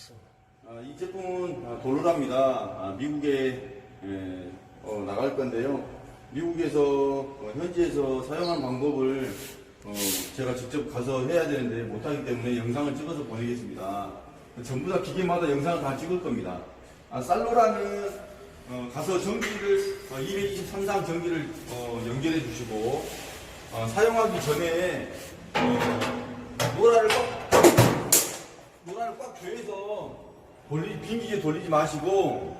있습니다. 아, 이 제품은 아, 돌로라입니다. 아, 미국에 에, 어, 나갈 건데요. 미국에서 어, 현지에서 사용하는 방법을 어, 제가 직접 가서 해야 되는데 못하기 때문에 영상을 찍어서 보내겠습니다. 전부 다 기계마다 영상을 다 찍을 겁니다. 아, 살로라는 어, 가서 전기를 223상 전기를 어, 연결해 주시고 어, 사용하기 전에 어, 노라를 꽉 조여서 돌리, 빙기게 돌리지 마시고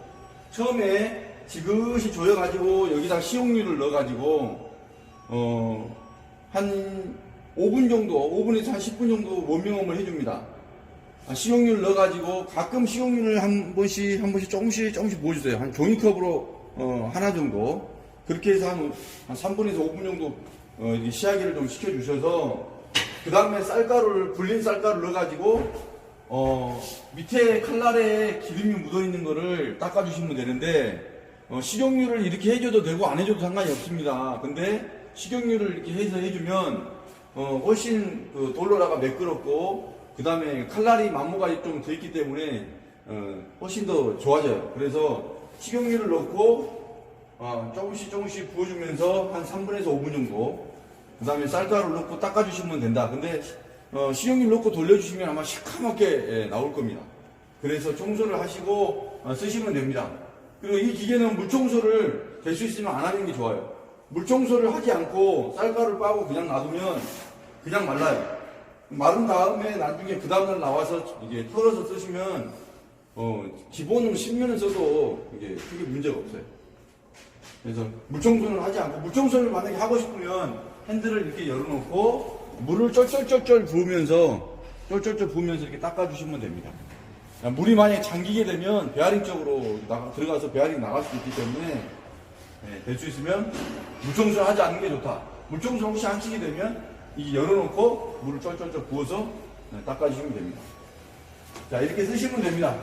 처음에 지그시 조여가지고 여기다 식용유를 넣어가지고 어, 한 5분 정도, 5분에서 한 10분 정도 원명음을 해줍니다. 아, 식용유를 넣어가지고 가끔 식용유를 한 번씩 한 번씩 조금씩 조금씩 부어주세요. 한 종이컵으로 어, 하나 정도 그렇게 해서 한, 한 3분에서 5분 정도 어, 시야기를 좀 시켜주셔서 그 다음에 쌀가루를 불린 쌀가루를 넣어가지고 어, 밑에 칼날에 기름이 묻어있는 거를 닦아주시면 되는데, 어, 식용유를 이렇게 해줘도 되고 안 해줘도 상관이 없습니다. 근데 식용유를 이렇게 해서 해주면, 어, 훨씬 그 돌로라가 매끄럽고, 그 다음에 칼날이 만모가 좀 더 있기 때문에, 어, 훨씬 더 좋아져요. 그래서 식용유를 넣고, 어, 조금씩 조금씩 부어주면서 한 3분에서 5분 정도, 그 다음에 쌀가루를 넣고 닦아주시면 된다. 근데 어, 식용유를 넣고 돌려주시면 아마 시커멓게 예, 나올 겁니다. 그래서 청소를 하시고 어, 쓰시면 됩니다. 그리고 이 기계는 물 청소를 될 수 있으면 안 하는 게 좋아요. 물 청소를 하지 않고 쌀가루를 빠고 그냥 놔두면 그냥 말라요. 마른 다음에 나중에 그 다음날 나와서 이게 털어서 쓰시면 어, 기본으로 10년을 써도 이게 크게 문제가 없어요. 그래서 물청소를 하지 않고 물청소를 만약에 하고 싶으면 핸들을 이렇게 열어놓고 물을 쩔쩔쩔쩔 부으면서 쩔쩔쩔 부으면서 이렇게 닦아주시면 됩니다. 물이 만약에 잠기게 되면 베어링 쪽으로 나가- 들어가서 베어링 나갈 수 있기 때문에 될수 있으면 물청소를 하지 않는 게 좋다. 물청소 혹시 하시게 되면 이게 열어놓고 물을 쩔쩔쩔 부어서 네, 닦아주시면 됩니다. 자 이렇게 쓰시면 됩니다.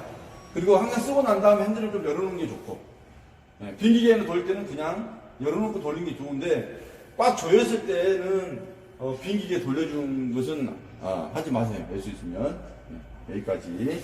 그리고 항상 쓰고 난 다음에 핸들을 좀 열어놓는 게 좋고 네, 빈기계는 돌 때는 그냥 열어놓고 돌리는 게 좋은데 꽉 조였을 때는 어, 빈기계 돌려준 것은 아, 하지 마세요. 될 수 있으면 네, 여기까지.